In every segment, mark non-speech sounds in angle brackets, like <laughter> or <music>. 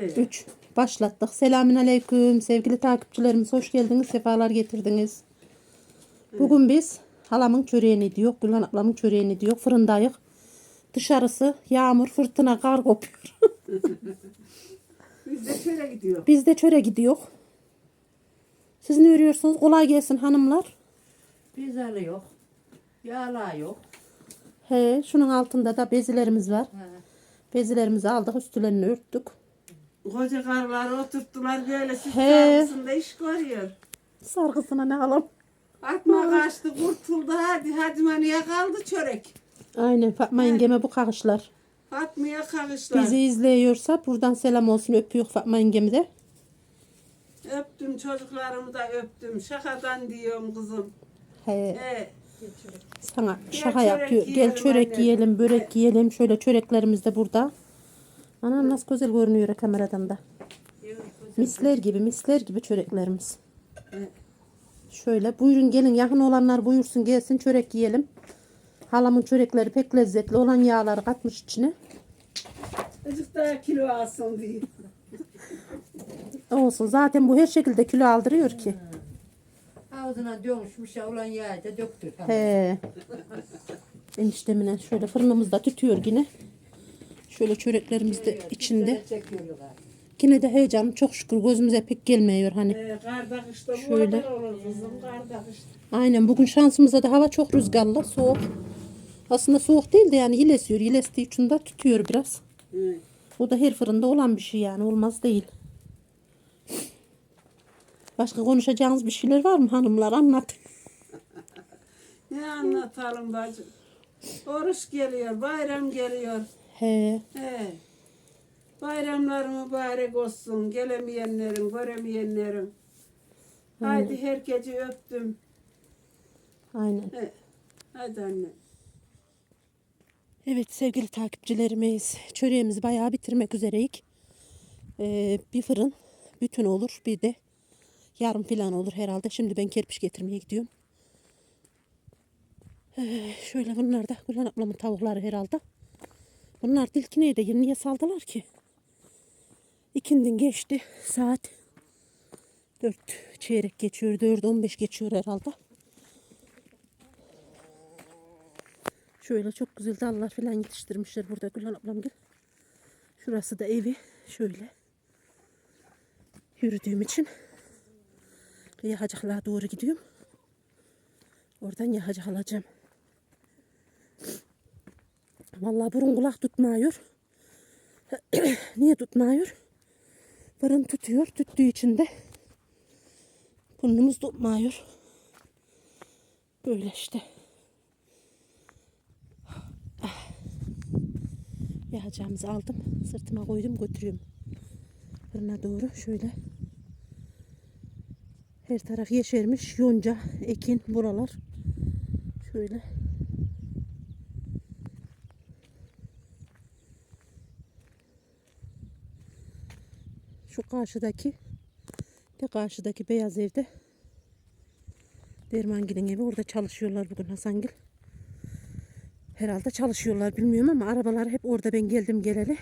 Evet. 3 başlattık. Selamün aleyküm sevgili takipçilerimiz hoş geldiniz sefalar getirdiniz. Bugün biz halamın çöreğini diyor, Gülen ablamın çöreğini diyor. Fırındayız. Dışarısı yağmur, fırtına, kar kopuyor. <laughs> Biz de şöyle gidiyor. Biz de çöre gidiyor. Siz ne örüyorsunuz? Kolay gelsin hanımlar. Pizzalı yok. Yağla yok. He, şunun altında da bezilerimiz var. Ha. Bezilerimizi aldık, üstlerini örttük. Koca karıları oturttular böyle süt He. sargısında iş görüyor. Sargısına ne alalım? Atma kaçtı kurtuldu hadi hadi maniye kaldı çörek. Aynen Fatma yengeme bu kakışlar. Fatma'ya kavuşlar. Bizi izliyorsa buradan selam olsun öpüyor Fatma yengemi de. Öptüm çocuklarımı da öptüm. Şakadan diyorum kızım. He, He. sana Gel şaka çörek yapıyor. Gel yiyelim çörek anne. yiyelim, börek yiyelim. Şöyle çöreklerimiz de burada. Anam nasıl güzel görünüyor kameradan da. Misler gibi, misler gibi çöreklerimiz. Şöyle buyurun gelin yakın olanlar buyursun gelsin çörek yiyelim. Halamın çörekleri pek lezzetli olan yağları katmış içine. Azıcık daha kilo alsın diye. Olsun zaten bu her şekilde kilo aldırıyor ki. Ağzına dönüşmüş ya ulan yağı da döktür. He. Eniştemine şöyle fırınımızda tütüyor yine. Şöyle çöreklerimiz de içinde. Yine de heyecan çok şükür gözümüze pek gelmiyor hani. Ee, Şöyle. Aynen bugün şansımıza da hava çok rüzgarlı, soğuk. Aslında soğuk değil de yani yil esiyor. Yil estiği için de tütüyor biraz. O da her fırında olan bir şey yani olmaz değil. Başka konuşacağınız bir şeyler var mı hanımlar anlat. <laughs> Ne anlatalım bacım? Oruç geliyor, bayram geliyor. He, He. Bayramlar mübarek olsun. Gelemeyenlerin, göremeyenlerin. Haydi herkesi öptüm. aynen. He. Hadi anne. Evet sevgili takipçilerimiz çöreğimizi bayağı bitirmek üzereyik. Ee, bir fırın bütün olur bir de yarım falan olur herhalde. Şimdi ben kerpiç getirmeye gidiyorum. Ee, şöyle bunlar da Gülen ablamın tavukları herhalde. Bunlar dilki neydi? Niye saldılar ki? İkindin geçti. Saat 4 çeyrek geçiyor. 4 15 geçiyor herhalde. Şöyle çok güzel dallar falan yetiştirmişler burada Gülen ablam gel. Şurası da evi. Şöyle. Yürüdüğüm için. Yahacaklığa doğru gidiyorum. Oradan yahacak alacağım. Vallahi burun kulak tutmuyor. <clears throat> Niye tutmuyor? Burun tutuyor. Tuttuğu için de burnumuz tutmuyor. Böyle işte. Yağacağımızı aldım. Sırtıma koydum götürüyorum. Fırına doğru şöyle. Her taraf yeşermiş. Yonca, ekin buralar. Şöyle. Şu karşıdaki de karşıdaki beyaz evde Dermangil'in evi orada çalışıyorlar bugün Hasangil. Herhalde çalışıyorlar bilmiyorum ama arabalar hep orada ben geldim geleli.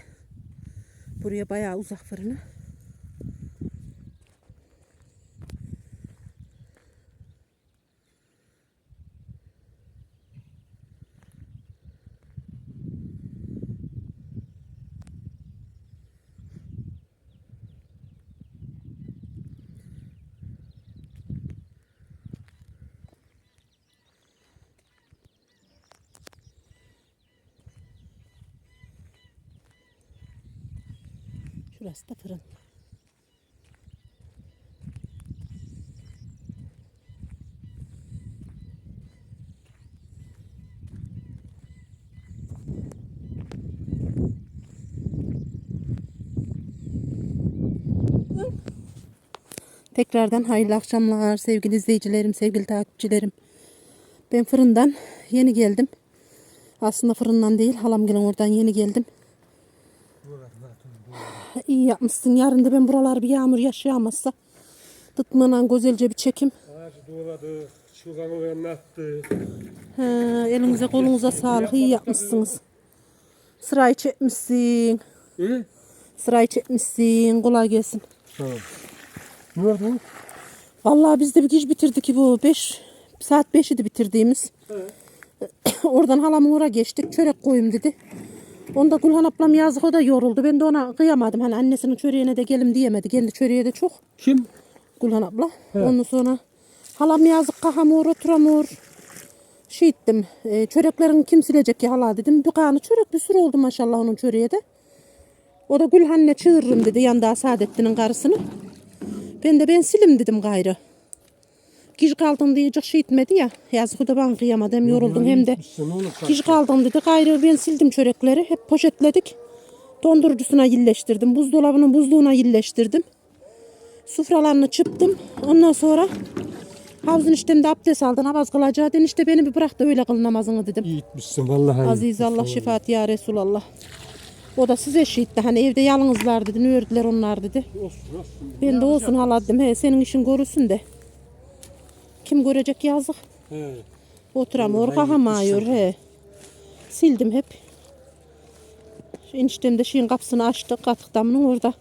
Buraya bayağı uzak fırını. Şurası da fırın. Tekrardan hayırlı akşamlar sevgili izleyicilerim, sevgili takipçilerim. Ben fırından yeni geldim. Aslında fırından değil, halam gelen oradan yeni geldim. İyi yapmışsın. Yarın da ben buralar bir yağmur yaşayamazsa tıtmığına güzelce bir çekim. Ağacı doğradık, çılganı oynattık. He, elinize kolunuza sağlık. İyi yapmışsınız. Sırayı çekmişsin. Hı? Sırayı çekmişsin. Kolay gelsin. Tamam. Ne oldu? Vallahi biz de bir geç bitirdik bu. 5 saat 5 idi bitirdiğimiz. <coughs> Oradan halamın oraya geçtik. Çörek koyayım dedi. Onda Gülhan ablam yazık o da yoruldu. Ben de ona kıyamadım. Hani annesinin çöreğine de gelim diyemedi. Kendi çöreği de çok. Kim? Gülhan abla. Ondan sonra halam yazık kahamur oturamur. Şey ettim. E, çöreklerin kim silecek ya hala dedim. Bir kanı çörek bir sürü oldu maşallah onun çöreği de. O da Gülhan'la çığırırım dedi yanında Saadettin'in karısını. Ben de ben silim dedim gayrı. Giş kaldın diyecek şey etmedi ya. Yazık o da ben kıyamadım hem yoruldum hem de. Ne olur Giş kaldın dedi. Gayrı ben sildim çörekleri. Hep poşetledik. Dondurucusuna yilleştirdim. Buzdolabının buzluğuna yilleştirdim. Sufralarını çıktım. Ondan sonra havuzun işlemde abdest aldın. Namaz kılacaktın. işte beni bir bırak da öyle kıl namazını dedim. İyi etmişsin vallahi. Aziz Allah şefaat ya Resulallah. O da size şiitti. Hani evde yalnızlar dedi. Ne ördüler onlar dedi. Olsun olsun. Ben de olsun hala dedim. He, senin işin görürsün de. Kim görecek yazık. He. Oturamıyor, kahamıyor. He. Sildim hep. Şu eniştem de şeyin kapısını açtı. Katık damının orada.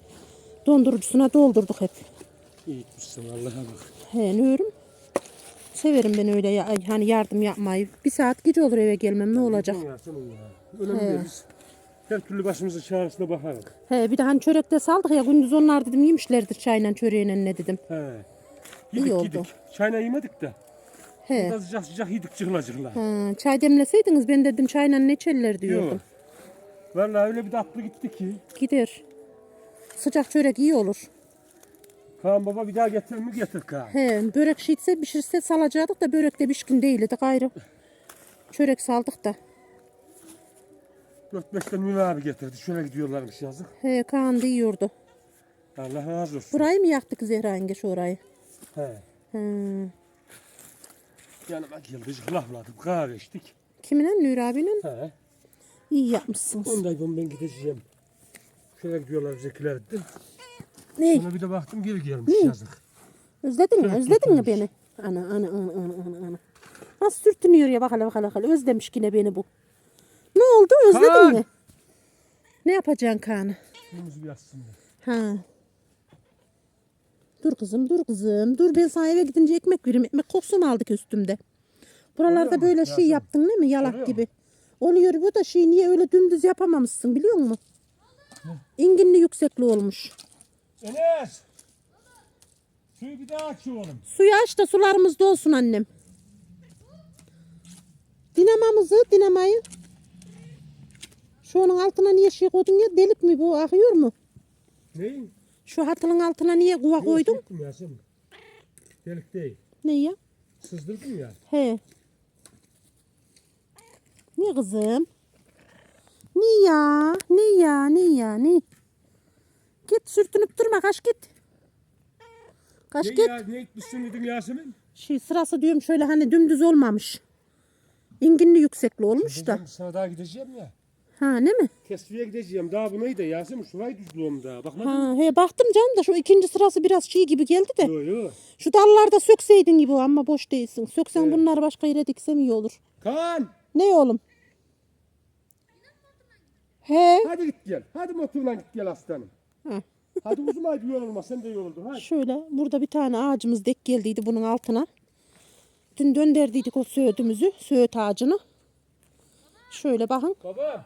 Dondurucusuna doldurduk hep. İyi etmişsin Allah'a bak. He ne örüm? Severim ben öyle ya, hani yardım yapmayı. Bir saat gece olur eve gelmem ne olacak? Ya senin ya. Önemli değil biz. Her türlü başımızın çaresine bakarız. He bir de hani çörekte saldık ya gündüz onlar dedim yemişlerdir çayla çöreğine ne dedim. He. İyi Yedik oldu. yedik. Çayla yemedik de. He. Biraz sıcak sıcak yedik cıhla cıhla. Ha, çay demleseydiniz ben dedim çayla ne içerler diyordum. Yok. Vallahi öyle bir tatlı gitti ki. Gider. Sıcak çörek iyi olur. Kaan baba bir daha getirir mi getir Kaan. He, börek şiitse pişirse salacaktık da börek de pişkin değildi gayrı. Çörek saldık da. 4-5 tane Münir abi getirdi. Şöyle gidiyorlarmış yazık. He, Kaan da yiyordu. Allah razı olsun. Burayı mı yaktık Zehra yenge şu orayı? He. He. Yanıma geldi lafladık kahve içtik. Kiminle Nuri abinin? He. İyi yapmışsınız. Ondan ben, ben gideceğim. Şöyle gidiyorlar bizimkiler de. Ne? Sonra bir de baktım geri gelmiş yazık. Özledin mi? Özledin mi beni? Ana ana ana ana ana ana. Nasıl sürtünüyor ya bak hele bak hele bak hele. Özlemiş yine beni bu. Ne oldu? Özledin Kaan! mi? Ne yapacaksın Kaan'ı? Suyumuzu bir yatsın. Ha. Dur kızım dur kızım. Dur ben sana eve gidince ekmek vereyim. Ekmek kokusu mu aldık üstümde? Buralarda Oluyor mu? böyle şey Yasemin? yaptın değil mi? Yalak Oluyor gibi. Oluyor bu da şey niye öyle dümdüz yapamamışsın biliyor musun? İnginli yüksekli olmuş. Enes! Suyu bir daha aç oğlum. Suyu aç da sularımız dolsun annem. Dinamamızı, dinamayı. Şu onun altına niye şey koydun ya? Delik mi bu? Akıyor mu? Neyin? Şu hatının altına niye kuva koydun? Çektim Yasemin. Delik değil. Ne ya? Sızdırdım ya. He. Ne kızım? Ne ya? Ne ya? Ne ya? Ne? Git sürtünüp durma kaç git. Kaç Ne git. ya? Ne etmişsin dedim Yasemin? Şey sırası diyorum şöyle hani dümdüz olmamış. İnginli yüksekli olmuş da. Ben sana daha gideceğim ya. Ha ne mi? Tesviye gideceğim. Daha bu neydi Yasemin? Şurayı düzlüyorum daha. Bak lan. Ha he baktım canım da şu ikinci sırası biraz şey gibi geldi de. Yo yo. Şu dallarda sökseydin gibi ama boş değilsin. Söksen bunları başka yere diksem iyi olur. Kaan! Ne oğlum? He. Hadi git gel. Hadi motorla git gel aslanım. Hı. Hadi uzun ay bir yol olmaz. Sen de yoruldun. Hadi. Şöyle burada bir tane ağacımız dek geldiydi bunun altına. Dün dönderdiydik o söğütümüzü, söğüt ağacını. Şöyle bakın Baba.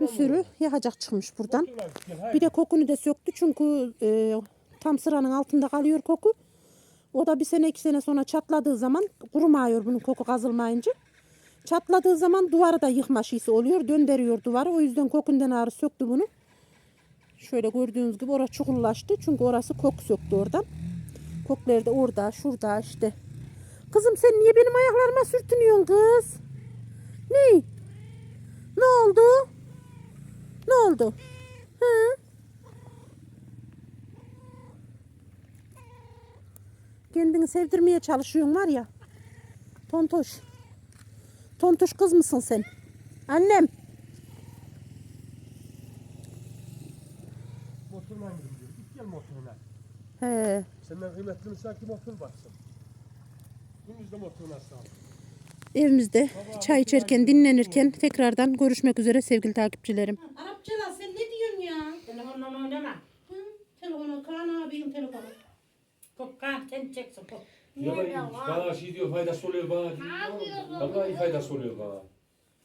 Bir sürü yakacak çıkmış buradan. Bir de kokunu da söktü çünkü e, tam sıranın altında kalıyor koku. O da bir sene iki sene sonra çatladığı zaman kurumuyor bunun koku kazılmayınca. Çatladığı zaman duvarı da yıkma şeysi oluyor. Döndürüyor duvarı. O yüzden kokundan ağrı söktü bunu. Şöyle gördüğünüz gibi orası çukurlaştı. Çünkü orası kok söktü oradan. Kokları da orada, şurada işte. Kızım sen niye benim ayaklarıma sürtünüyorsun kız? Ne? Ne oldu? Ne oldu? Hı? Kendini sevdirmeye çalışıyorsun var ya. Tontoş. Tontoş kız mısın sen? Annem. Motorla gidiyorum. Git gel motorla. He. Senden kıymetli mi sanki motor baksın. Günümüzde motorla sağ ol. Evimizde çay içerken dinlenirken tekrardan görüşmek üzere sevgili takipçilerim. Arapçalar sen ne telefonla oynama. Telefonu Kaan abinin telefonu. Kokkan sen çeksin. Ya ben bana şey diyor faydası oluyor bana diyor. Vallahi faydası oluyor bana.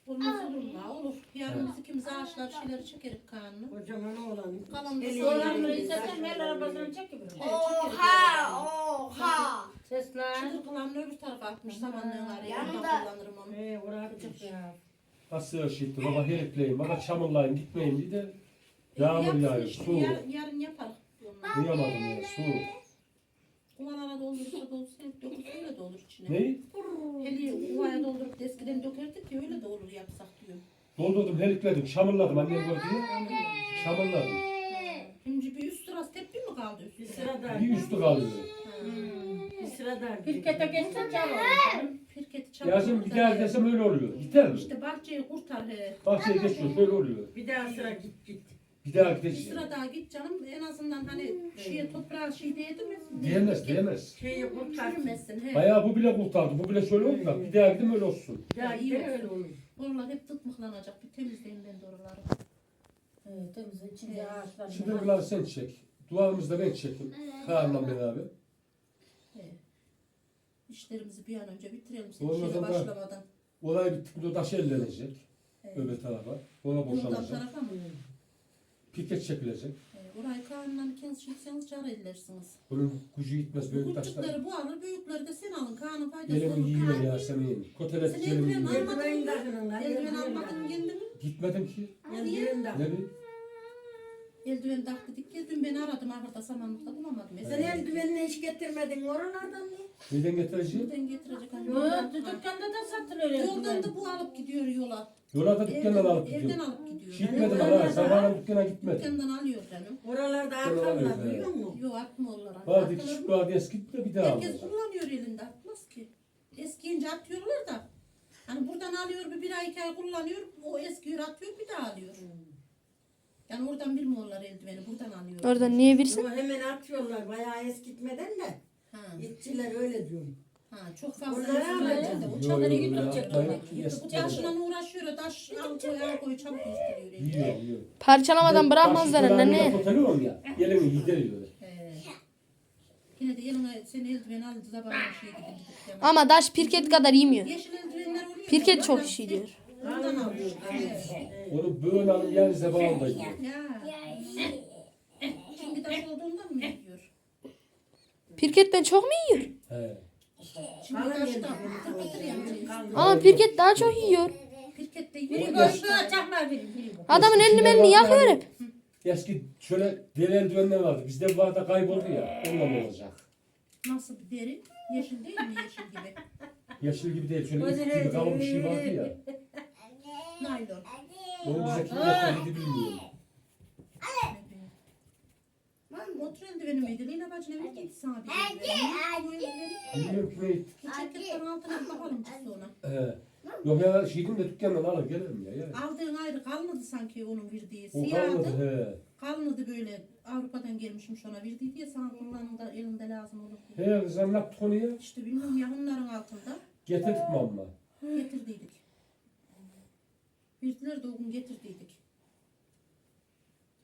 Olmaz olur mu? Olur. Yarın biz ikimiz ağaçlar şeyleri çekeriz Kaan'ı. Kocaman oğlan. Kalan da Eli- sonra Oğlanları istesen el arabasını çek gibi. Oha oha. Seslen. Çıtır kılanını öbür tarafa atmış samanlığın araya. Ondan kullanırım onu. Ee, oraya çık ya. Nasıl şeydi baba herifleyin bana çamurlayın gitmeyin bir de yağmur Yapsın yağıyor işte, su. yar- yarın yaparız. onları. Duyamadım ya su. Doldursa dolsa öyle de olur içine. Ne? Heli kuvaya doldurup da eskiden dökerdik ya öyle de olur yapsak diyor. Doldurdum herifledim çamurladım annem gördü ya. Çamurladım. Şimdi bir üst sırası tepki mi kaldı üst Bir üste? sıra daha. Bir üstü kalıyor. Bir sıra daha. Pirkete geçsen canım. Pirketi çabuk. Yazın bir daha desem öyle oluyor. Gider mi? İşte bahçeyi kurtar he. Bahçeye geçiyor böyle oluyor. Bir daha sıra git git. Bir daha Bir gidecek. sıra daha git canım en azından hani şeye toprağa şey değdi mi? Diyemez diyemez. Şeyi kurtarsın. Çürümesin he. Bayağı bu bile kurtardı. Bu bile şöyle oldu da bir daha gidin öyle olsun. Bir daha İyi olsun. öyle olur. Oralar hep tıkmıklanacak. Bir temizleyin ben de oraları. Evet, temiz içinde ağaçlar. Şimdi bunları sen çek. Duvarımızı da ben çekeyim. Kaan'la beraber. He. İşlerimizi bir an önce bitirelim. Sen Olmaz işe ama- başlamadan. Olay bittikçe taş ellenecek. Evet. Öbür tarafa. Ona Buradan boşalacak. tarafa mı? Piket çekilecek. He. Orayı Kaan'la ikiniz çekseniz çare edersiniz. Bunun gücü gitmez büyük taşlar. Küçükleri bu alır, büyükleri de sen alın. Kaan'ın faydası Elimi olur. yiyor ya senin. Kotelet Sen elimi eldiven yiyor. almadın mı? Eldiven almadın mı kendini? Gitmedim ki. Tak. Ne bileyim. Eldiven tak dedik ya dün beni aradım ahırda samanlıkta bulamadım. Sen eldivenini hiç getirmedin oralardan mı? Neden getireceğim? Nereden getirecek anne? Yok, dükkanda da satılıyor. Yoldan da bu alıp gidiyor yola. Yola da dükkandan alıp Evden gidiyor. alıp gidiyor. Gitmedim hala. Sabahına dükkana gitmedim. Dükkandan alıyor canım. Oralarda arkamda he. biliyor musun? Yok atma onlara. Vardı Atılır küçük mı? eski de bir daha Herkes kullanıyor elinde atmaz ki. Eskiyince atıyorlar da. Hani buradan alıyor bir, bir ay iki ay kullanıyor. O eskiyi atıyor. Yani oradan bilmiyorlar eldiveni buradan alıyor. Oradan niye bilsin? Ama hemen atıyorlar bayağı eskitmeden de. Ha, İtçiler öyle diyor. ha, çok fazla Onları eskiyor alacağım. de O Yo, çadırı yo, gidecek. yapmayın. Bu Eski taşla uğraşıyor. Taş al koy al koy çabuk. Yiyor yiyor. Parçalamadan bırakmazlar anne. şöyle Foteliyorum ya. He. Yine de eline sen eldiven al zabana şey gidin. Ama daş pirket kadar yemiyor. Yeşil eldivenler oluyor. Pirket çok oradan şey tek- diyor. Oradan alıyor. Onu böyle alıp yerinize bağlı yiyor. Ya. Şimdi taş olduğundan mı diyor? Pirketten çok mu yiyor? He. Şimdi taşta yani. Ama pirket daha çok yiyor. Pirket de Biri yiyor. çakma biri. biri bu. Adamın elini melini yakıyor hep. Eski şöyle deri eldivenler vardı. Bizde vardı kayboldu ya. Onunla olacak. Nasıl bir deri? Yeşil değil mi yeşil gibi? Yeşil gibi değil. Şöyle ip gibi kalın bir şey vardı ya. <laughs> Naylon. Onu bize kim getirdi bilmiyorum. Otur eldiveni miydi? Lina bacı ne verdiydi sana bir eldiveni? Bu eldiveni. Bilmiyorum ki neydi. Bu ceketlerin altına bakalım çıktı ona. He. Yok ya şeydim de dükkandan alıp gelirim ya. ya. Aldığın ayrı kalmadı sanki onun verdiği. O Siyahdı. kalmadı he. Kalmadı böyle Avrupa'dan gelmişmiş ona verdiği diye sana kullanımda elinde lazım olur diye. He kız anlattı konuyu. İşte bilmiyorum yakınların altında Getirdik mi amma? getirdiydik. Verdiler de o gün getirdiydik.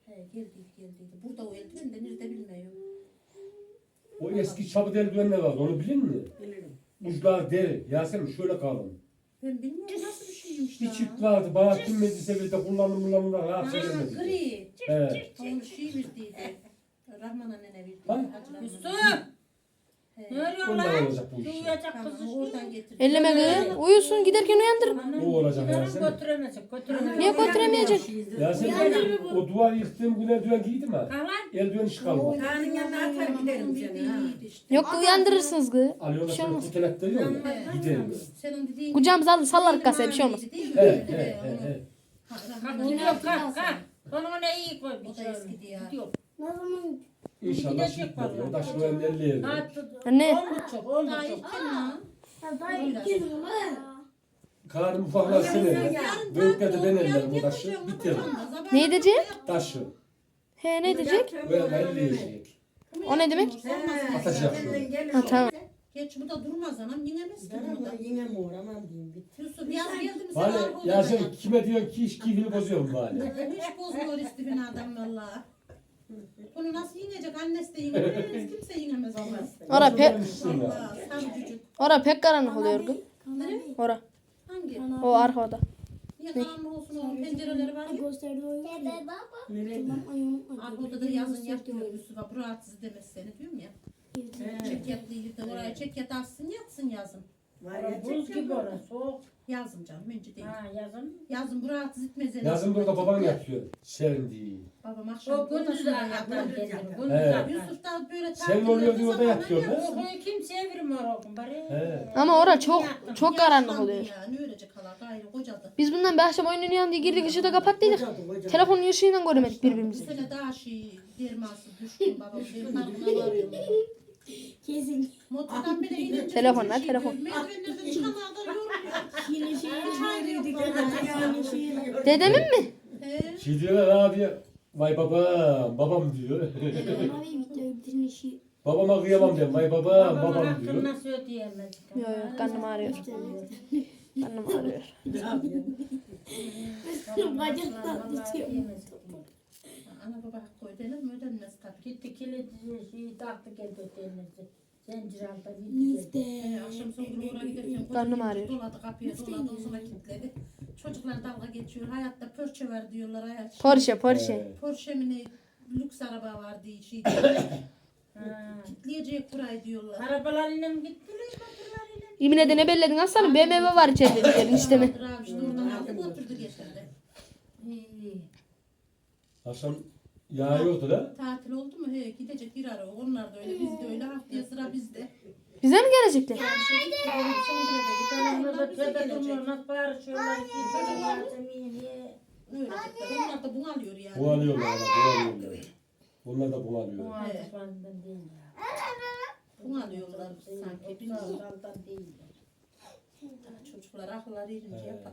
He geldiydik geldiydik. Burada o eldiven de nerede bilmiyorum. O eski çabuk eldivenler vardı. Onu bilin mi? Bilirim. Uçlar deri. Yasemin şöyle kalın. Ben bilmiyorum nasıl bir şeymiş Bir çift vardı. Bana kim medise bir de kullandım kullandım. Rahat Ha, söylemedi. gri. He. Onu şey verdiydi. Rahman annene verdiydi. Ha? Hacı Rahman. Ne örüyorsun Ondan lan? olacak bu iş. Uyuyacak Tamam, getirdi. Elleme kız. Uyusun giderken uyandırın. O olacak Yarın Yasemin. götüremezsin, götüremezsin. Niye götüremeyecek? Yasemin o duvar yıktığım gün eldiven giydim ha. Kalan. Eldiven hiç kalmadı. Kaan'ın yanına atar giderim seni ha. Yok uyandırırsınız kız. Alıyorlar Bir şey sana olmaz. kutelet veriyor ya. Giderim. Senin dediğin Kucağımıza sallar kasaya bir şey olmaz. Mi? He he he he. Kalk gidiyor, kalk, kalk. Onu ne iyi koy. O da eskidi ya. Gidiyor. İnşallah Gidecek şık vallahi. O taş güven elli yerine. Saat Anne. on buçuk, on Daha buçuk. erken ha. Karnım ufaklar eller. Büyükler de ben ellerim bu taşı. Biterim. Ne diyecek? Taşı. He ne diyecek? Böyle elli yiyecek. O ne demek? Atacak şunu. Ha tamam. Geç bu da durmaz anam yinemez ki bunu da. Yine mi uğramam diyeyim. Bitti. Yusuf yaz geldi mi sen Bari al bunu Yasemin ya. kime diyorsun ki iş keyfini bozuyorum bari. Hiç bozmuyor istifin adam valla. Bunu nasıl yenecek? Annesi de yenemez. <laughs> Kimse yenemez annesi de. Ora pek Allah sarıcıcık. ora pek karanlık oluyor gün. Ora. Hangi? O arkada. Niye karanlık olsun oğlum? Pencereleri var ya. Gösterdi o yok. Nereye? Tamam ayağımı Argoda da yazın yapmıyor Yusuf'a. Bu rahatsız demez seni diyorum ya. Çek yatlıydı da oraya çek yatarsın yatsın yazın. Var ya Buz gibi orası soğuk. Yazın canım önce değil. Ha yazın. Yazın bu rahatsız etmez seni. Yazın burada baban yatıyor. Serin değil. Babam akşam O gündüz kendini. Gündüz He. atar. Yusuf da böyle Serin oluyor diye orada yatıyor ya. lan. O kimseye vermiyor oğlum bari. He. Ama ora çok çok karanlık oluyor. Ya ne ölecek hala gayrı kocadı. Biz bundan bir akşam oyunun yanında girdik ışığı da kapattıydık. Telefonun ışığıyla göremedik Bu birbirimizi. sene daha şey derması düşkün babam. Benim farkına varıyorum. Kesin. Motordan bile inince. Telefonla, telefon. Merdivenlerden çıkan adam yoruluyor. Şiiri şiiri Yani şiiri. Dedemin mi? Şey diyorlar abi. Vay babam, babam diyor. <laughs> Babama kıyamam diyor. Vay babam, Babamın babam hakkını diyor. nasıl ödeyemez? Yok yok karnım ağrıyor. Karnım ağrıyor. <laughs> Bacaktan tutuyorum. Ana baba hakkı ödenir mi ödenmez tabii. Gitti kilidi şeyi taktı geldi ötenirdi. Zincir aldı gitti geldi. Müfte. Akşam sonra oraya giderken Karnım koca ağrıyor. Doladı kapıya doladı o sonra kilitledi. Çocuklar dalga geçiyor. Hayatta Porsche var diyorlar. Hayat. Porsche Porsche. He. Porsche mi ne lüks araba var diye şey. <coughs> Ha. Kitleyecek burayı diyorlar. Arabalarıyla mı gittiler motorlarıyla? Yemin de ne belledin aslanım BMW var içeride dedin işte mi? Aldılar abi, işte oradan aldı götürdü getirdi. İyi. Akşam yağıyordu da. Tatil oldu mu? He gidecek bir ara. Onlar da öyle biz de öyle. Haftaya sıra bizde. Bize mi gelecekler? Öyle çocuklar. Onlar da bunalıyor yani. Bu alıyorlar bu alıyorlar. Da bu alıyor. ya. Bunalıyorlar sanki. Değil. Çocuklar akılları erince yapar.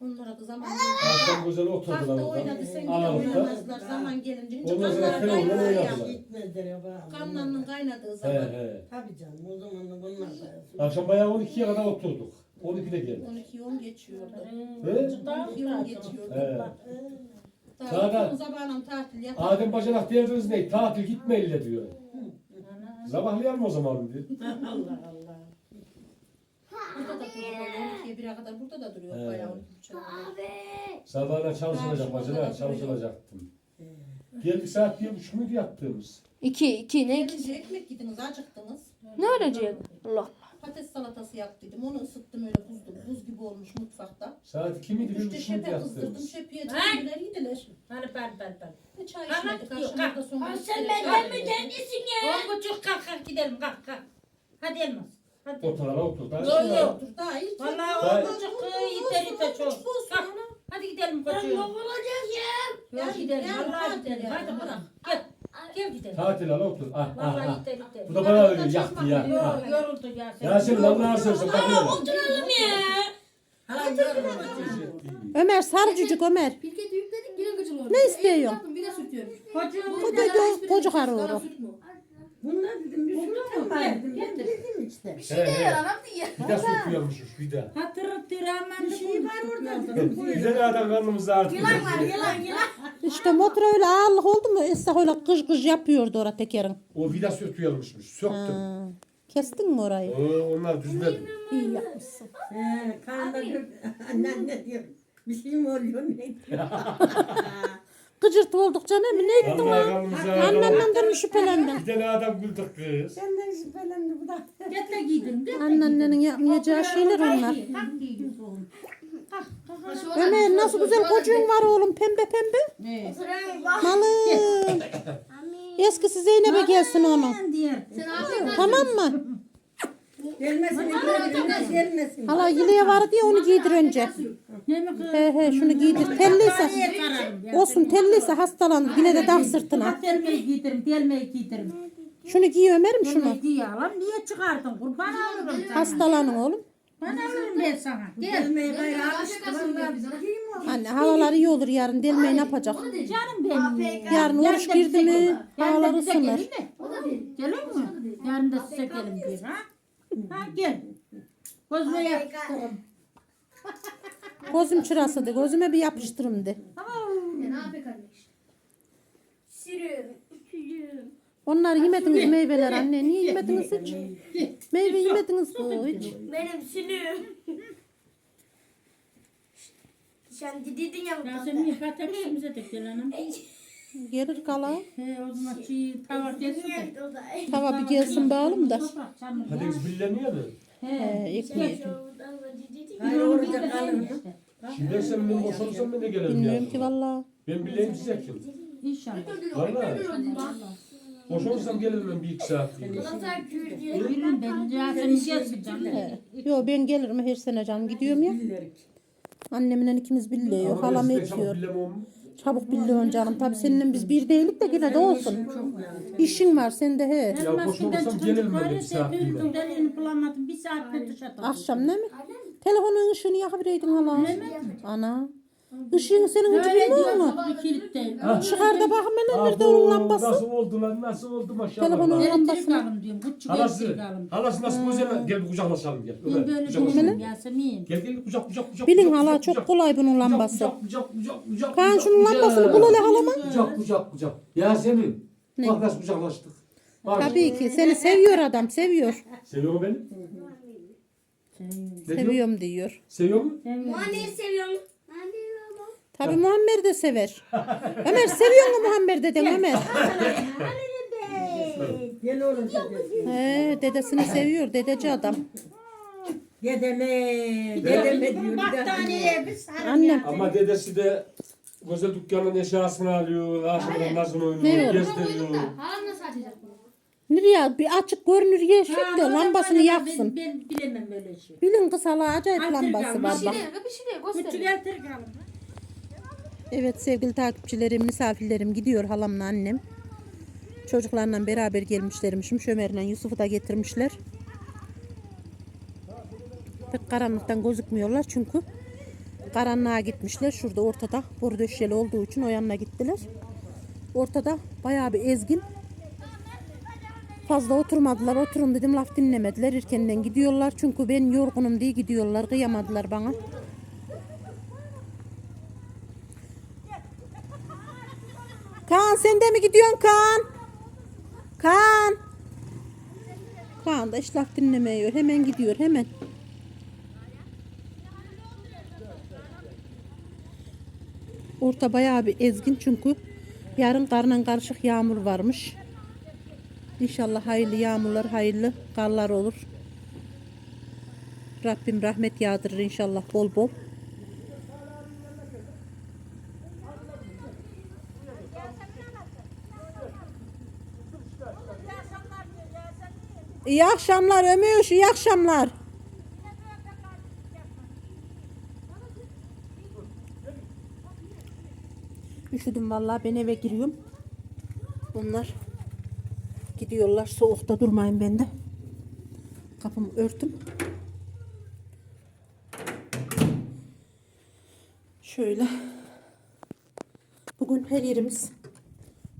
Onlara da zaman Akşam güzel oturdular Tahta orada. oynadı sen yine Ağırlıkta. oynamazlar zaman gelince. Şimdi Ondan sonra kanlar telefonla kaynadı ya. oynadılar. Gitmezler ya bana. Kanlarının kaynadığı He zaman. he. Tabii canım o zaman da bunlar da. Akşam bayağı 12'ye kadar oturduk. 12'de geldik. 12 10 geçiyordu. He? 12 10 geçiyordu. He. Daha Zaten- uzun zamanım tatil yapar. Adem Bacanak derdiniz ne? Tatil gitmeyle diyor. Sabahlayalım o zaman diyor. <laughs> Allah Allah. Burada da duruyor. 12'ye 1'e kadar burada da duruyor. He. Bayağı 12 Sabahına çalışılacak bacanak çalışılacaktım. Geldik saat bir buçuk muydu yattığımız? İki iki ne? Gelince ekmek yediniz, acıktınız. Ne olacak? Allah. Patates salatası yaptıydım. Onu ısıttım öyle buzlu. Buz gibi olmuş mutfakta. Saat iki miydi? Bir Üçte buçuk muydu şepe kızdırdım. yattığımız? Şepiye He? çekimler yediler. Hadi ben ben ben. Ne çay Kalk, içmedik. kalk, Akşamda kalk. sonra. Sen benden mi yedik. kendisin ya? On buçuk kalk kalk gidelim kalk kalk. Hadi Elmas. Hadi. O tarafa otur. Yok, Daha yok. Dur daha iyi. Vallahi on buçuk yeter yeter çok. Kalk. Hadi gidelim koçum. Yok gidelim. Vallahi tatil gidelim. yani, Hadi bırak. Gel. Gel gidelim. Tatil al otur. Ah ah Vallahi ah. yeter yeter. Bu da bana öyle yaktı ya. Ah. Yok yoruldu ya sen. Yasemin Allah'ını seversen bak hele. Oturalım ya. Ömer sarıcıcık Ömer. Pirketi yükledik yine gıcım oldu. Ne istiyorsun? Bir de süt yiyorum. Koçum. Bu da koca karı oğlu. Bunlar dedim bir sürü var dedim. Ben dedim işte. He he. Anam diye. Vida söküyormuşuz vida. Hatırıttır aman bir şey var orada. Vida nereden karnımız ağrıdı. Yılan var yılan yılan. İşte motor öyle ağırlık oldu mu Esra öyle kış kış yapıyordu orada tekerin. O vida söküyormuşmuş. Söktüm. Ha. Kestin mi orayı? Oo, onlar düzledim. İyi yapmışsın. He, karnında gör. <laughs> Annen ne diyor? Bir şey mi oluyor ne? <laughs> Gıcırtı oldukça ne mi? Ne ettin lan? Annenden mi şüphelendin? Bir tane adam güldük kız. Senden şüphelendi bu da. Getle giydin değil mi? Anneannenin yapmayacağı şeyler onlar. Kalk giydin oğlum. Ömer nasıl güzel kocuğun var oğlum pembe pembe. Malım. <laughs> Eskisi Zeynep'e gelsin onun. Tamam mı? Gelmesin. Gelmesin. Gelmesin. Hala yılaya var diye onu giydir önce. Ne mi kız? He he şunu giydir. Telliyse. Olsun telliyse hastalanır. Yine de dağ sırtına. Delmeyi giydirim, delmeyi giydirim. Şunu giy Ömer'im şunu. Delmeyi giyelim. Niye çıkardın? Kurban alırım sana. Hastalanın oğlum. Ben alırım ben sana. Gel. Gelmeye gayrı alıştı. Anne havalar iyi olur yarın. Delmeyi ne yapacak? Canım benim. Yarın oruç girdi mi havalar ısınır. Gelir mi? Yarın da size gelin bir ha? Ha gel. Gözüme yapıştırın. <laughs> Gözüm çırası de. Gözüme bir yapıştırım de. Ne yapıyor kardeş? Onlar yemediniz meyveler anne. Niye yemediniz hiç? Meyve yemediniz bu hiç. Benim sinir. Sen dedin ya bu Yasemin yıkat hepsimize de gel <laughs> anam. Gelir kala. He o zaman çiğ tava gelsin de. Tava bir gelsin bağlım da. Hadi biz billeniyor mu? He. Ekmeği. Hayır orada kalın. Şimdi sen ben boş olursam ben de gelirim Bilmiyorum ya. ki valla. Ben bileyim size kim. İnşallah. Valla. Boş olursam gelirim ben bir iki saat. Bilmem ben Yasemin gelsin canım. Yo ben gelirim her sene canım gidiyorum ya. Annemle ikimiz biliyor. Halam etiyor. Çabuk biliyorsun canım. Tabii seninle biz bir değilik de yine de olsun. İşin var sende he. Ya boş olursam gelirim ben de bir saat. Bulamadım. Bir dışarıda. Akşam ne mi? Telefonun ışığını yakıvereydin hala. Ana. Işığın senin hiç bilmiyor musun? Bir kilitte. Çıkar da bakın ben nerede onun lambası. Nasıl oldu lan nasıl oldu maşallah. Telefonun lan. Elektrik lambasını. diyorum. Halası, halası nasıl güzel. Gel bir kucaklaşalım gel. Ben Ömer, böyle kucaklaşalım. Yasemin. Gel gel kucak kucak kucak. Bilin kucak, hala kucak, çok kucak. kolay bunun Kucak, lambası. Kucak kucak kucak kucak. Kaan kucak, şunun kucak. lambasını bul hele halama. Kucak kucak kucak. Yasemin. Ne? Bak nasıl kucaklaştık. Bak. Tabii ki seni seviyor adam seviyor. Seviyor mu beni? Ne diyor? Seviyorum diyor. Seviyor mu? Anneyi seviyorum. Tabii Muammer de sever. Ömer seviyor mu Muammer deden Ömer? Gel oğlum dedesi. He, dedesini seviyor dedeci adam. Dedeme, dedeme diyor. bir. Battaniye bir sarı. Annem. Ama dedesi de güzel dükkanın eşyasını alıyor. Aşkına nasıl oynuyor. Gezdiriyor. Halam nasıl açacak bunu? Nereye bir açık görünür yeşil de lambasını yaksın. Ben, ben bilemem böyle şey. Bilin kız hala acayip lambası var bak. Bir şey değil Küçük gösterin. elektrik alın. Evet sevgili takipçilerim, misafirlerim gidiyor halamla annem. Çocuklarla beraber gelmişlermişim. Şömer'le Yusuf'u da getirmişler. Pek karanlıktan gözükmüyorlar çünkü karanlığa gitmişler. Şurada ortada boru döşeli olduğu için o yanına gittiler. Ortada bayağı bir ezgin. Fazla oturmadılar. Oturun dedim laf dinlemediler. Erkenden gidiyorlar. Çünkü ben yorgunum diye gidiyorlar. Kıyamadılar bana. Kaan sen de mi gidiyorsun Kaan? Kaan. Kaan da hiç laf dinlemiyor. Hemen gidiyor hemen. Orta bayağı bir ezgin çünkü yarın karla karışık yağmur varmış. İnşallah hayırlı yağmurlar, hayırlı karlar olur. Rabbim rahmet yağdırır inşallah bol bol. İyi akşamlar Ömüş, iyi akşamlar. Üşüdüm vallahi ben eve giriyorum. Bunlar gidiyorlar soğukta durmayın ben de. Kapımı örtüm. Şöyle. Bugün her yerimiz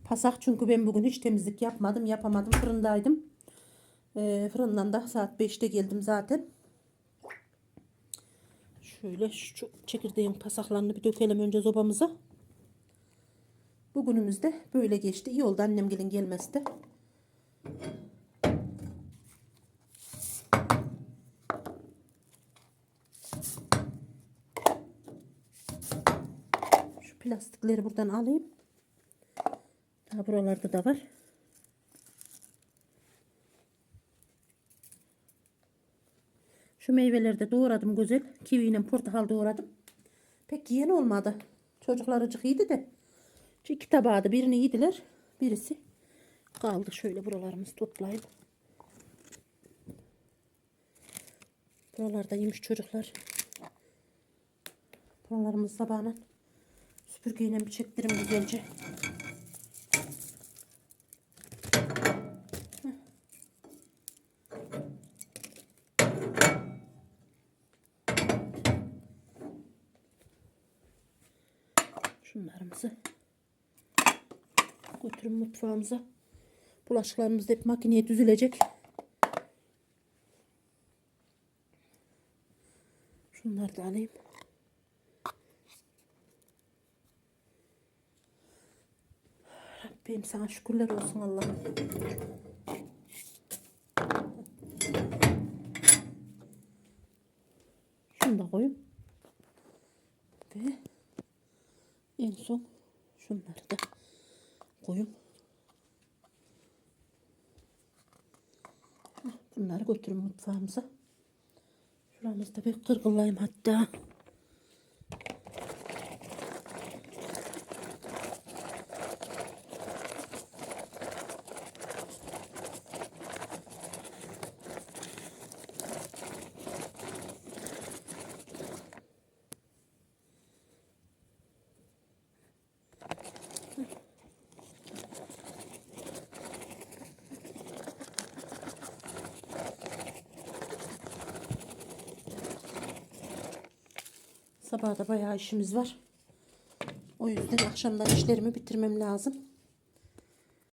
pasak çünkü ben bugün hiç temizlik yapmadım, yapamadım. Fırındaydım. Ee, fırından da saat 5'te geldim zaten. Şöyle şu çekirdeğin pasaklarını bir dökelim önce sobamıza. Bugünümüz de böyle geçti. İyi oldu annem gelin gelmesi de. Şu plastikleri buradan alayım. Daha buralarda da var. Şu meyveleri de doğradım güzel. Kivi ile portakal doğradım. Pek yiyen olmadı. Çocuklar acık yedi de. Şu iki tabağı birini yediler. Birisi kaldı. Şöyle buralarımızı toplayayım. Buralarda yemiş çocuklar. Buralarımız sabahına süpürgeyle bir çektirim güzelce. Şunlarımızı götürün mutfağımıza. Bulaşıklarımız hep makineye düzülecek. Şunları da alayım. Benim sana şükürler olsun Allah'ım. Şunu da koyayım. Ve en son şunları da koyayım. Bunları götürün mutfağımıza. Şuramızda bir kırgılayım hatta. Sabah da bayağı işimiz var. O yüzden akşamdan işlerimi bitirmem lazım.